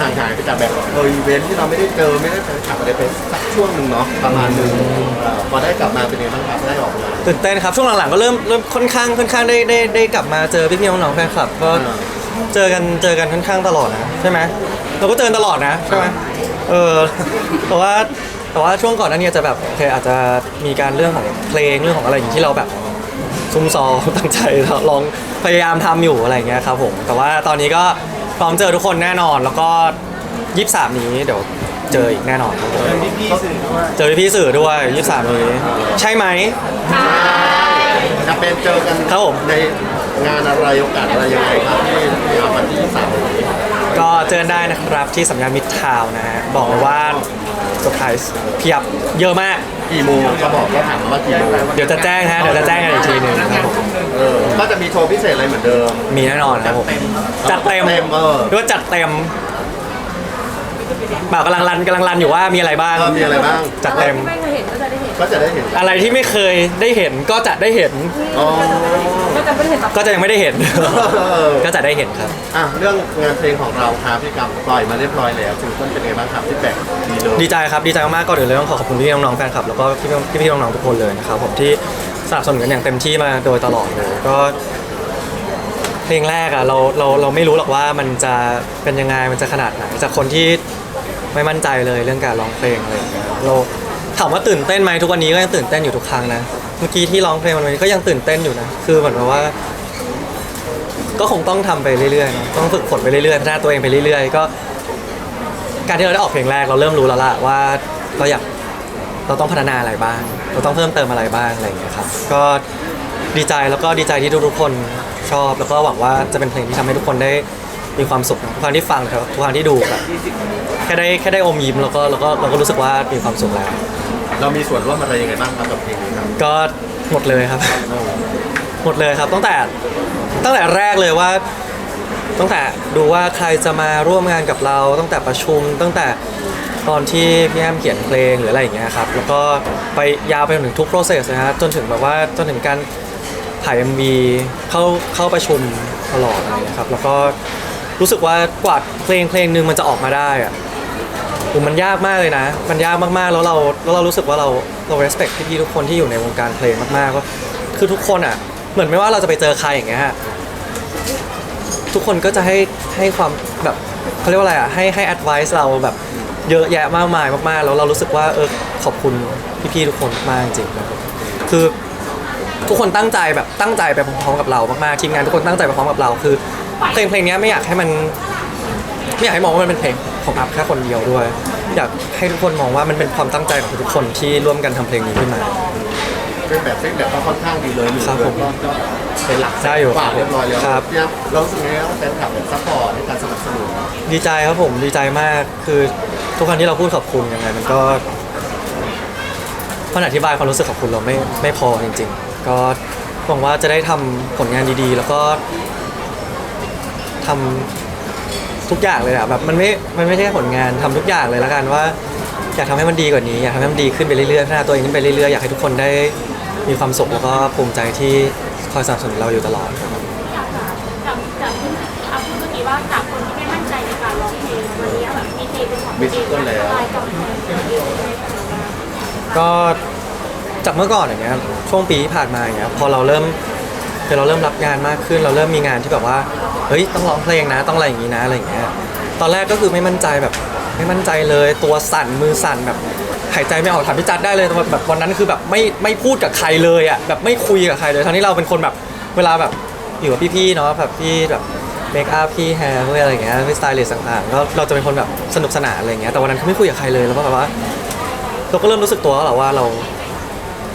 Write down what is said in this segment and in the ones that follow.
ห่างหายไปจากแบบเอออีเวนท์ที่เราไม่ได้เจอไม่ได้ไปขับอะไรไปสักช่วงหนึ่งเนาะประมาณหนึงเอ่อพอได้กลับมาเป็นยังไงบ้างครับได้ออกมา ตื่นเต้นครับช่วงหลังๆก็เริ่มเริ่มค่อนข้างค่อนข้างได้ได้ได้กลับมาเจอพี่ๆน้องๆแฟนคลับก็อ่า เจอกันเจอกันค่อนข้างตลอดนะใช่ไหมเราก็เจอกันตลอดนะใช่ไหมเออแต่ว่าแต่ว่าช่วงก่อนหนั้นเนี่ยจะแบบโอเคอาจจะมีการเรื่องของเพลงเรื่องของอะไรอย่างที่เราแบบซุ่มซอตั้งใจลองพยายามทำอยู่อะไรอย่างเงี้ยครับผมแต่ว่าตอนนี้ก็ พร้อมเจอทุกคนแน่นอน แล้วก็ยี่สามนี้เดี๋ยวเจออีกแน่นอนครับผมก็คือว่าเจอพี่ๆสื่อด้วยยี่สามนี้ ใช่ไหม จะเป็นเจอกันครับผม ในงานอะไรโอกาสอะไรยังไงครับที่งานวันที่สามนี้ก็เจอได้นะครับที่สำนักมิตรทาวน์นะฮะบอกเลยว่าเซอร์ไพรส์เพียบเยอะมาก กี่โมงก็บอกก็ถามว่ากี่โมงเดี๋ยวจะแจ้งฮะเดี๋ยวจะแจ้งกันอีกทีหนึ่งนะครับผมเออก็จะมีโชว์พิเศษอะไรเหมือนเดิม มีแน่นอนครับผมจัดเต็มเต็มเออเรียกว่าจัดเต็มบ่าวกำลังรันกำลังรันอยู่ว่ามีอะไรบ้างเออมีอะไรบ้าง จัดเต็ม ไม่เคยเห็นก็จะได้เห็นก็จะได้เห็นอะไรที่ไม่เคยได้เห็นก็จะได้เห็น อ๋อก็จะไม่ได้เห็นแบบก็จะยังไม่ได้เห็นเออก็จะได้เห็นครับ อะเรื่องงานเพลงของเราครับพี่กำปล่อยมาเรียบร้อยแล้วซิงเกิลเป็นไงบ้างครับที่แบกดีเลยดีใจครับดีใจมากๆก็เดี๋ยวเลยต้องขอขอบคุณพี่ๆน้องๆแฟนคลับแล้วก็พี่ๆพี่ๆน้องๆทุกคนเลยนะครับผมที่ สนับสนุนกันอย่างเต็มที่มาโดยตลอดเลยก็ เพลงแรกอะเราเราเราไม่รู้หรอกว่ามันจะเป็นยังไงมันจะขนาดไหนจากคนที่ไม่มั่นใจเลยเรื่องการร้องเพลงอะไรอย่างเงี้ยเราถามว่าตื่นเต้นไหมทุกวันนี้ก็ยังตื่นเต้นอยู่ทุกครั้งนะเมื่อกี้ที่ร้องเพลงวันนี้ก็ยังตื่นเต้นอยู่นะคือเหมือนกับว่า ก็คงต้องทำไปเรื่อยๆเนอะต้องฝึกฝนไปเรื่อยๆพัฒนาตัวเองไปเรื่อยๆ ก็ การที่เราได้ออกเพลงแรกเราเริ่มรู้แล้วล่ะว่าเราอยากเราต้องพัฒนาอะไรบ้าง เราต้องเพิ่มเติมอะไรบ้างอะไรอย่างเงี้ยครับก็ดีใจแล้วก็ดีใจที่ทุกๆคนชอบ แล้วก็หวังว่าจะเป็นเพลงที่ทำให้ทุกคนได้มีความสุขนะทุกครั้งที่ฟังครับทุกครั้งที่ดูแบบแค่ได้แค่ได้อมยิ้มแล้วก็แล้วก็เราก็รู้สึกว่ามีความสุขแล้ว เรามีส่วนร่วมอะไรยังไงบ้างครับกับเพลงนี้ครับก็หมดเลยครับ หมดเลยครับตั้งแต่ตั้งแต่แรกเลยว่าตั้งแต่ดูว่าใครจะมาร่วมงานกับเรา ตั้งแต่ประชุมตั้งแต่ ตอนที่พี่แอมเขียนเพลงหรืออะไรอย่างเงี้ยครับแล้วก็ไปยาวไปจนถึงทุก process นะฮะจนถึงแบบว่าจนถึงการถ่าย MV เข้าเข้าประชุมตลอดอะไรอย่างเงี้ยครับแล้วก็รู้สึกว่ากว่าเพลงเพลงหนึ่งมันจะออกมาได้อะโอ้มันยากมากเลยนะ มันยากมากๆ แล้วเราแล้วเรารู้สึกว่าเราเรา respect พี่ๆทุกคนที่อยู่ในวงการเพลงมากๆว่าคือทุกคนอะ เหมือนไม่ว่าเราจะไปเจอใครอย่างเงี้ยฮะทุกคนก็จะให้ให้ความแบบเขาเรียกว่าอะไรอะให้ให้ advice เราแบบ เยอะแยะมากมายมากๆ แล้วเรารู้สึกว่าเออขอบคุณพี่ๆทุกคนมากจริงๆครับผมคือทุกคนตั้งใจแบบตั้งใจไปพร้อมๆกับเรามากๆทีมงานทุกคนตั้งใจไปพร้อมกับเราคือเพลงเพลงเนี้ยไม่อยากให้มันไม่อยากให้มองว่ามันเป็นเพลงของอัพแค่คนเดียวด้วย อยากให้ทุกคนมองว่ามันเป็นความตั้งใจของทุกคนที่ร่วมกันทำเพลงนี้ขึ้นมาเป็นแบบเป็นแบบก็ค่อนข้างดีเลยหนึ่งครับเดืผอนมก็ก็เป็นหลักได้อยู่กว่าเรียบร้อยแล้วครับเนี่ยเรารู้สึกไงว่าแฟนคลับแบบซัพพอร์ตในการสนับสนุนดีใจครับผมดีใจมากคือ ทุกครั้งที่เราพูดขอบคุณยังไง มันก็มันอธิบายความรู้สึกขอบคุณเราไม่ไม่พอจริง ๆ ก็หวังว่าจะได้ทำผลงานดีๆ แล้วก็ทำทุกอย่างเลยอะแบบมันไม่ มันไม่ใช่แค่ผลงานทำทุกอย่างเลยละกันว่า อยากทำให้มันดีกว่านี้ อยากทำให้มันดีขึ้นไปเรื่อยๆพัฒนาตัวเองขึ้นไปเรื่อยๆอยากให้ทุกคนได้มีความสุขแล้วก็ภูมิใจที่คอยสนับสนุนเราอยู่ตลอดครับ จากจากที่อาพูดเมื่อกี้ว่าจากคนที่ไม่มั่นใจในการร้องเพลงวันนี้แบบ มีเพลงเป็นของตับเพลงตัวก็จากเมื่อก่อนอย่างเงี้ยช่วงปีที่ผ่านมาอย่างเงี้ยพอเราเริ่มคือเราเริ่มรับงานมากขึ้น เราเริ่มมีงานที่แบบว่าเฮ้ยต้องร้องเพลงนะ ต้องอะไรอย่างงี้นะอะไรอย่างเงี้ยตอนแรกก็คือไม่มั่นใจแบบไม่มั่นใจเลย ตัวสั่นมือสั่นแบบหายใจไม่ออกถามพี่จัดได้เลยแบบวันนั้นคือแบบไม่ไม่พูดกับใครเลยอะแบบไม่คุยกับใครเลยทั้งที่เราเป็นคนแบบเวลาแบบอยู่กับพี่ๆเนาะแบบพี่แบบ เมคอัพพี่แฮร์พวกอะไรอย่างเงี้ยพี่สไตลิสต์ต่างๆก็เราจะเป็นคนแบบสนุกสนานอะไรอย่างเงี้ยแต่วันนั้นคือไม่คุยกับใครเลยแล้วก็แบบว่า เราก็เริ่มรู้สึกตัวแล้วแหละว่าเรา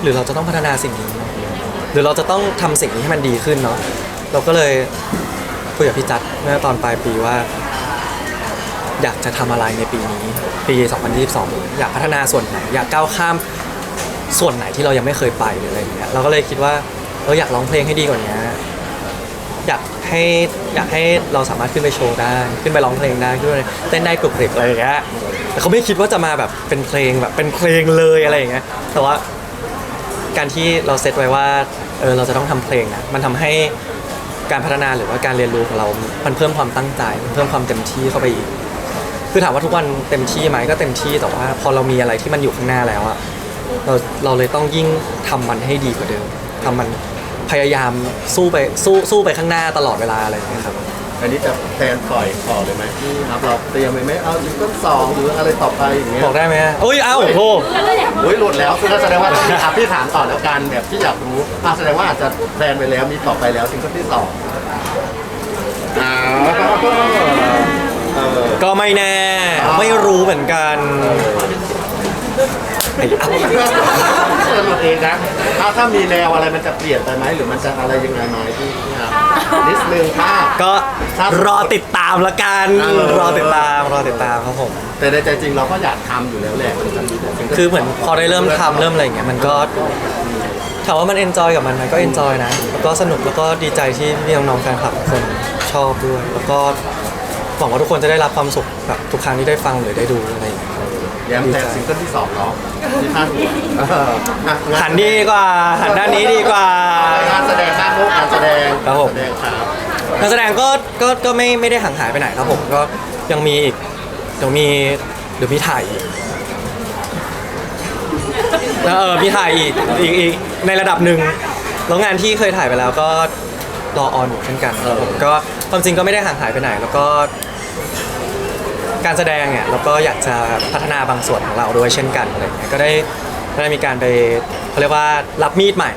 หรือเราจะต้องพัฒนาสิ่งนี้ หรือเราจะต้องทำสิ่งนี้ให้มันดีขึ้นเนาะเราก็เลยคุยกับพี่จัดเมื่อตอนปลายปีว่า อยากจะทำอะไรในปีนี้ ปี 2022 อยากพัฒนาส่วนไหน อยากก้าวข้ามส่วนไหนที่เรายังไม่เคยไปหรืออะไรอย่างเงี้ยเราก็เลยคิดว่าเอออยากร้องเพลงให้ดีกว่านี้ อยากให้อยากให้เราสามารถขึ้นไปโชว์ได้ ขึ้นไปร้องเพลงได้ขึ้นไปเต้นได้กรุบกริบอะไรอย่างเงี้ยแต่เขาไม่คิดว่าจะมาแบบเป็นเพลงแบบเป็นเพลงเลยอะไรอย่างเงี้ยแต่ว่าการที่เราเซตไว้ว่าเออเราจะต้องทำเพลงนะมันทำให้การพัฒนาหรือว่าการเรียนรู้ของเรา มันเพิ่มความตั้งใจมันเพิ่มความเต็มที่เข้าไปอีก คือถามว่าทุกวันเต็มที่ไหมก็เต็มที่แต่ว่า พอเรามีอะไรที่มันอยู่ข้างหน้าแล้วอะเราเราเลยต้องยิ่งทำมันให้ดีกว่าเดิมทำมัน พยายามสู้ไปสู้สู้ไปข้างหน้าตลอดเวลาอะไรอย่างเงี้ยครับ อันนี้จะแทนปล่อยต่อเลยไหมที่ครับเราเตรียมไว้ไหมเอาซิงเกิลสองหรืออะไรต่อไปอย่างเงี้ยบอกได้ไหมฮะเอ้ยเอ้าโหแล้วก็อย่างโอ้ยหลุดแล้วคือแสดงว่าต้องมีครับพี่ถามต่อแล้วกันแบบที่อยากรู้อะแสดงว่าอาจจะแพลนไปแล้วมีต่อไปแล้วซิงเกิลที่สองอ่าเออก็ไม่แน่อ๋อไม่รู้เหมือนกัน ไอ้เอาสนุกเองนะถ้าถ้ามีแนวอะไรมันจะเปลี่ยนไปไหมหรือมันจะอะไรยังไงไหมพี่ครับนิดนึงค่ะ ก็รอติดตามละกันเออ รอติดตามรอติดตามครับผม แต่ในใจจริงเราก็อยากทำอยู่แล้วแหละมันจะมีแต่ซิงกิลคือเหมือนพอได้เริ่มทำเริ่มอะไรอย่างเงี้ยมันก็ถามว่ามันเอนจอยกับมันไหมก็เอนจอยนะแล้วก็สนุกแล้วก็ดีใจที่พี่น้องๆแฟนคลับทุกคนชอบด้วย แล้วก็หวังว่าทุกคนจะได้รับความสุขแบบทุกครั้งที่ได้ฟังหรือได้ดูอะไรอย่างเงี้ย แย้มแทนซิงเกิลที่สองเนาะที่ท่านเอออะงานหันดีกว่าหันด้านนี้ดีกว่า งานแสดงบ้างลูกงานแสดงครับผม แสดงครับการแสดงก็ก็ก็ไม่ไม่ได้ห่างหายไปไหนครับผมก็ยังมีอีกเดี๋ยวมีเดี๋ยวมีถ่ายอีกแล้วเออมีถ่ายอีกอีกอีกในระดับหนึ่งแล้วงานที่เคยถ่ายไปแล้วก็รอออนอยู่เช่นกันครับผมก็ความจริงก็ไม่ได้ห่างหายไปไหน แล้วก็ การแสดงเนี่ยเราก็อยากจะพัฒนาบางส่วนของเราด้วยเช่นกันอะไรอย่างเงี้ยก็ได้ได้มีการไปเขาเรียกว่ารับมีดใหม่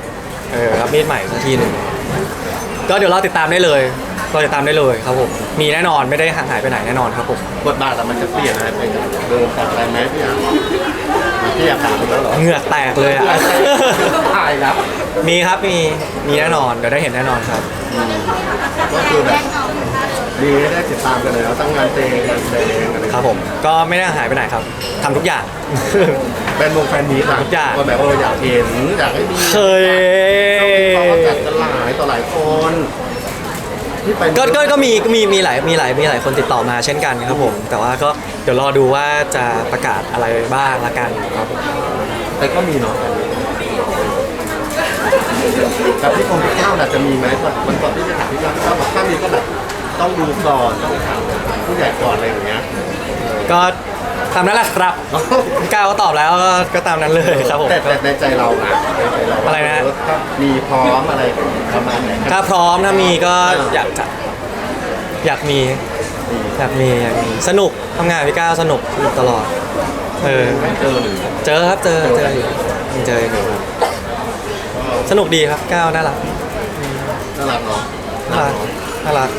เออรับมีดใหม่สักทีหนึ่งก็เดี๋ยวเราติดตามได้เลยเราติดตามได้เลยครับผมมีแน่นอนไม่ได้ห่างหายไปไหนแน่นอนครับผมบทบาทอะมันจะเปลี่ยนอะไรไปจากเดิมจากอะไรไหมพี่อะพี่อยากถามอีกแล้วเหรอเหงือกแตกเลยอะตายแล้วมีครับมีมีแน่นอนเดี๋ยวได้เห็นแน่นอนครับ ก็คือแบบ มีให้ได้ติดตามกันเลยแล้วตั้งงานเพลงงานแสดงอะไรครับผม ก็ไม่ได้ห่างหายไปไหนครับทำทุกอย่าง แฟนวงแฟนมีตอะทุกอย่างก็แบบเอออยากเห็นอยากให้มีเคย เขาก็จัดกันหลายต่อหลายคนที่ไปก็ก็ก็มีก็มีมีหลายมีหลายมีหลายคนติดต่อมาเช่นกันครับผม แต่ว่าก็เดี๋ยวรอดูว่าจะประกาศอะไรบ้างละกันครับผมแต่ก็มีเนาะกับพี่คงพี่เก้าน่ะจะมีไหมมันก่อนที่จะถามพี่เก้าพี่เก้าบอกถ้ามีก็แบบ ต้องดูก่อนต้องถามผู้ใหญ่ก่อนอะไรอย่างเงี้ยก็ตามนั้นแหละครับพี่ก้าวก็ตอบแล้วก็ก็ตามนั้นเลยครับผมแต่แต่ในใจเราอะในใจเราอะไรนะ ถ้ามีพร้อมอะไรประมาณไหนถ้าพร้อมถ้ามีก็อยากจะอยากมีอยากมีอยากมีสนุกทำงานกับพี่ก้าวสนุกสนุกตลอดเออไม่เจอหรือเจอครับเจอเจออยู่ยังเจออยู่ครับสนุกดีครับก้าวน่ารักน่ารักเนาะน่ารักน่ารัก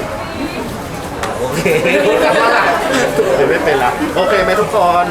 โอเค เดี๋ยวไม่เป็นละ โอเคไหมทุกคน